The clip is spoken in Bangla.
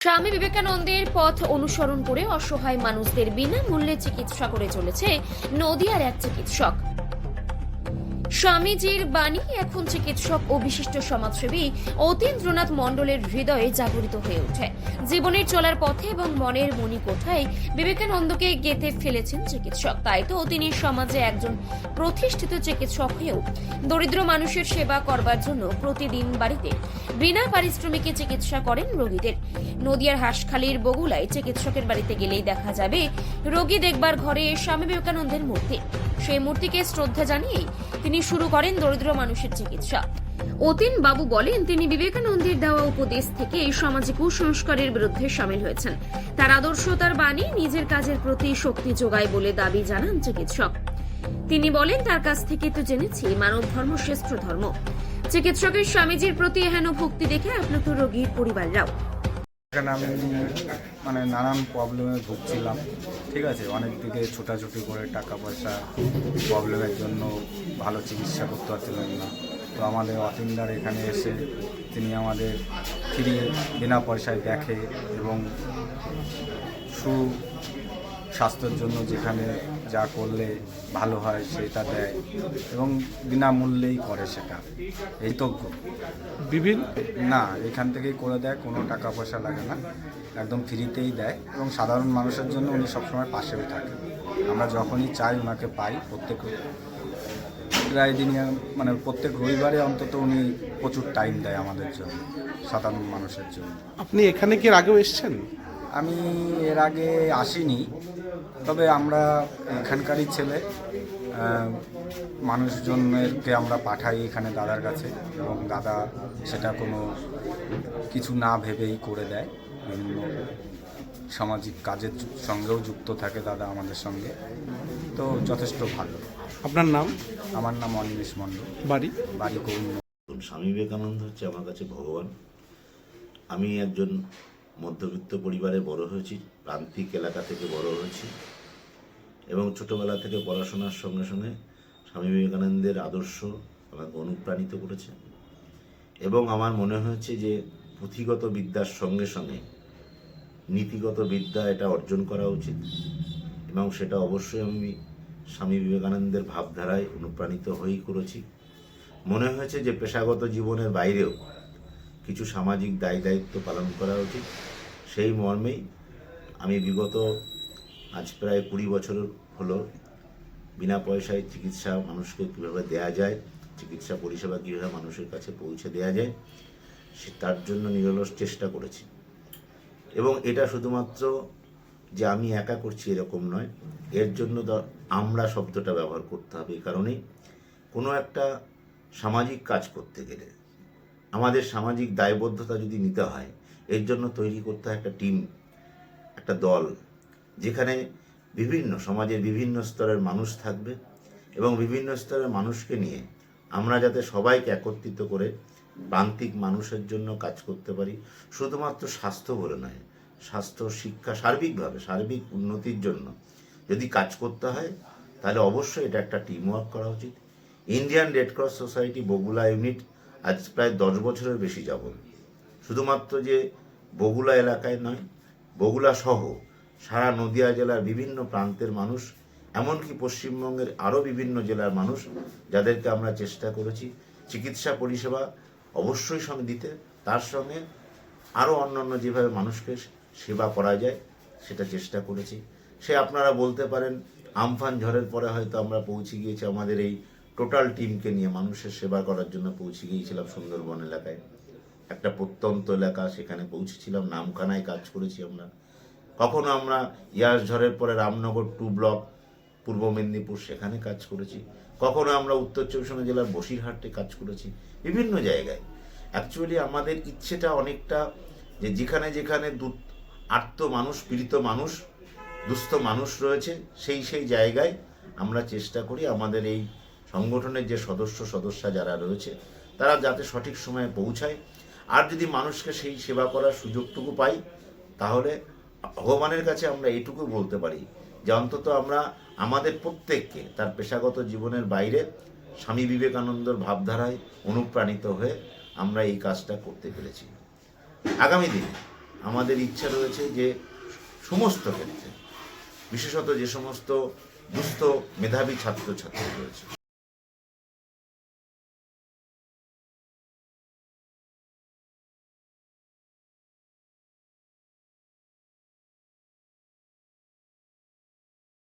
স্বামী বিবেকানন্দের পথ অনুসরণ করে অসহায় মানুষদের বিনামূল্যে চিকিৎসা করে চলেছে নদিয়ার এক চিকিৎসক। স্বামীজির বাণী এখন চিকিৎসক ও বিশিষ্ট সমাজসেবী অতীন্দ্রনাথ মণ্ডলের হৃদয়ে জাগরিত হয়ে ওঠে। জীবনের চলার পথে এবং মনের মণিকোঠায় বিবেকানন্দকে গেঁথে ফেলেছেন চিকিৎসক। তাই তো তিনি সমাজে একজন প্রতিষ্ঠিত চিকিৎসক হয়েও দরিদ্র মানুষের সেবা করবার জন্য প্রতিদিন বাড়িতে বিনা পারিশ্রমিকে চিকিৎসা করেন রোগীদের। নদিয়ার হাঁসখালির বগুলায় চিকিৎসকের বাড়িতে গেলেই দেখা যাবে রোগী দেখবার ঘরে স্বামী বিবেকানন্দের মূর্তি। সেই মূর্তিকে শ্রদ্ধা জানিয়ে তিনি শুরু করেন দরিদ্র মানুষের চিকিৎসা। অতীন বাবু বলেন, তিনি বিবেকানন্দের দেওয়া উপদেশ থেকে এই সমাজে কুসংস্কারের বিরুদ্ধে সামিল হয়েছেন। তার আদর্শ, তার বাণী নিজের কাজের প্রতি শক্তি যোগায় বলে দাবি জানান চিকিৎসক। তিনি বলেন, তার কাছ থেকে তো জেনেছি, মানব ধর্ম শ্রেষ্ঠ ধর্ম। চিকিৎসকের স্বামীজির প্রতি হেন ভক্তি দেখে আপ্লুত রোগীর পরিবাররাও এখানে আমি মানে নানান প্রবলেমে ভুগছিলাম। ঠিক আছে? অনেক দিকে ছোটাছুটি করে টাকা পয়সা প্রবলেমের জন্য ভালো চিকিৎসা করতে পারছিলাম না। তো আমাদের অতিন্দার এখানে এসে তিনি আমাদের ফ্রি বিনা পয়সায় দেখে এবং সু স্বাস্থ্যের জন্য যেখানে যা করলে ভালো হয় সেটা দেয় এবং বিনামূল্যেই করে সেটা। এই তজ্ঞ বিভিন্ন? না এখান থেকেই করে দেয় কোনো টাকা পয়সা লাগে না। একদম ফ্রিতেই দেয় এবং সাধারণ মানুষের জন্য উনি সবসময় পাশেও থাকে। আমরা যখনই চাই ওনাকে পাই প্রত্যেক প্রায় দিনই মানে প্রত্যেক রবিবারে অন্তত উনি প্রচুর টাইম দেয় আমাদের জন্য সাধারণ মানুষের জন্য। আপনি এখানে কি আগেও এসেছেন? আমি এর আগে আসিনি তবে আমরা এখানকারই ছেলে আহ, মানুষজনেরকে আমরা পাঠাই এখানে দাদার কাছে এবং দাদা সেটা কোনো কিছু না ভেবেই করে দেয়। বিভিন্ন সামাজিক কাজের সঙ্গেও যুক্ত থাকে দাদা আমাদের সঙ্গে তো যথেষ্ট ভালো। আপনার নাম? আমার নাম অনিমেষ মণ্ডল। বাড়ি? বাড়ি করুন স্বামী বিবেকানন্দ হচ্ছে আমার কাছে ভগবান। আমি একজন মধ্যবিত্ত পরিবারে বড় হয়েছি, প্রান্তিক এলাকা থেকে বড় হয়েছি এবং ছোটবেলা থেকে পড়াশোনার সঙ্গে সঙ্গে স্বামী বিবেকানন্দের আদর্শ আমাকে অনুপ্রাণিত করেছে এবং আমার মনে হয়েছে যে পুঁথিগত বিদ্যার সঙ্গে সঙ্গে নীতিগত বিদ্যা এটা অর্জন করা উচিত এবং সেটা অবশ্যই আমি স্বামী বিবেকানন্দের ভাবধারায় অনুপ্রাণিত হয়েই করেছি। মনে হয়েছে যে পেশাগত জীবনের বাইরেও কিছু সামাজিক দায় দায়িত্ব পালন করা উচিত। সেই মর্মেই আমি বিগত আজ প্রায় কুড়ি বছর হলো বিনা পয়সায় চিকিৎসা মানুষকে কীভাবে দেয়া যায়, চিকিৎসা পরিষেবা কীভাবে মানুষের কাছে পৌঁছে দেয়া যায়, সে তার জন্য নিরলস চেষ্টা করেছি। এবং এটা শুধুমাত্র যে আমি একা করছি এরকম নয়, এর জন্য আমরা শব্দটা ব্যবহার করতে হবে। এই কারণেই কোনো একটা সামাজিক কাজ করতে গেলে আমাদের সামাজিক দায়বদ্ধতা যদি নিতে হয়, এর জন্য তৈরি করতে হয় একটা টিম, একটা দল, যেখানে বিভিন্ন সমাজের বিভিন্ন স্তরের মানুষ থাকবে এবং বিভিন্ন স্তরের মানুষকে নিয়ে আমরা যাতে সবাইকে একত্রিত করে প্রান্তিক মানুষের জন্য কাজ করতে পারি, শুধুমাত্র স্বাস্থ্য বলে নয়, স্বাস্থ্য, শিক্ষা সার্বিকভাবে, সার্বিক উন্নতির জন্য যদি কাজ করতে হয়, তাহলে অবশ্যই এটা একটা টিম ওয়ার্ক করা উচিত। Indian Red Cross Society Bagula unit আজ প্রায় দশ বছরের বেশি যাব শুধুমাত্র যে বগুলা এলাকায় নয়, বগুলা সহ সারা নদিয়া জেলার বিভিন্ন প্রান্তের মানুষ, এমনকি পশ্চিমবঙ্গের আরও বিভিন্ন জেলার মানুষ যাদেরকে আমরা চেষ্টা করেছি চিকিৎসা পরিষেবা অবশ্যই সঙ্গে দিতে তার সঙ্গে আরও অন্যান্য যেভাবে মানুষকে সেবা করা যায় সেটা চেষ্টা করেছি। সে আপনারা বলতে পারেন, আমফান ঝড়ের পরে হয়তো আমরা পৌঁছে গিয়েছি আমাদের এই টোটাল টিমকে নিয়ে মানুষের সেবা করার জন্য পৌঁছে গিয়েছিলাম সুন্দরবন এলাকায়। একটা প্রত্যন্ত এলাকা, সেখানে পৌঁছেছিলাম, নামখানায় কাজ করেছি আমরা। কখনো আমরা ইয়াস ঝড়ের পরে রামনগর টু ব্লক, পূর্ব মেদিনীপুর সেখানে কাজ করেছি। কখনো আমরা উত্তর চব্বিশ জেলার বসিরহাটে কাজ করেছি। বিভিন্ন জায়গায়। অ্যাকচুয়ালি আমাদের ইচ্ছেটা অনেকটা যে যেখানে যেখানে দু আর্ত মানুষ, পীড়িত মানুষ, দুস্থ মানুষ রয়েছে, সেই সেই জায়গায় আমরা চেষ্টা করি আমাদের এই সংগঠনের যে সদস্য, সদস্যা যারা রয়েছে, তারা যাতে সঠিক সময়ে পৌঁছায়। আর যদি মানুষকে সেই সেবা করার সুযোগটুকু পাই, তাহলে ভগবানের কাছে আমরা এটুকু বলতে পারি যে অন্তত আমরা আমাদের প্রত্যেককে তার পেশাগত জীবনের বাইরে স্বামী বিবেকানন্দর ভাবধারায় অনুপ্রাণিত হয়ে আমরা এই কাজটা করতে পেরেছি। আগামী দিনে আমাদের ইচ্ছা রয়েছে যে সমস্ত ক্ষেত্রে, বিশেষত যে সমস্ত দুস্থ মেধাবী ছাত্রছাত্রী রয়েছে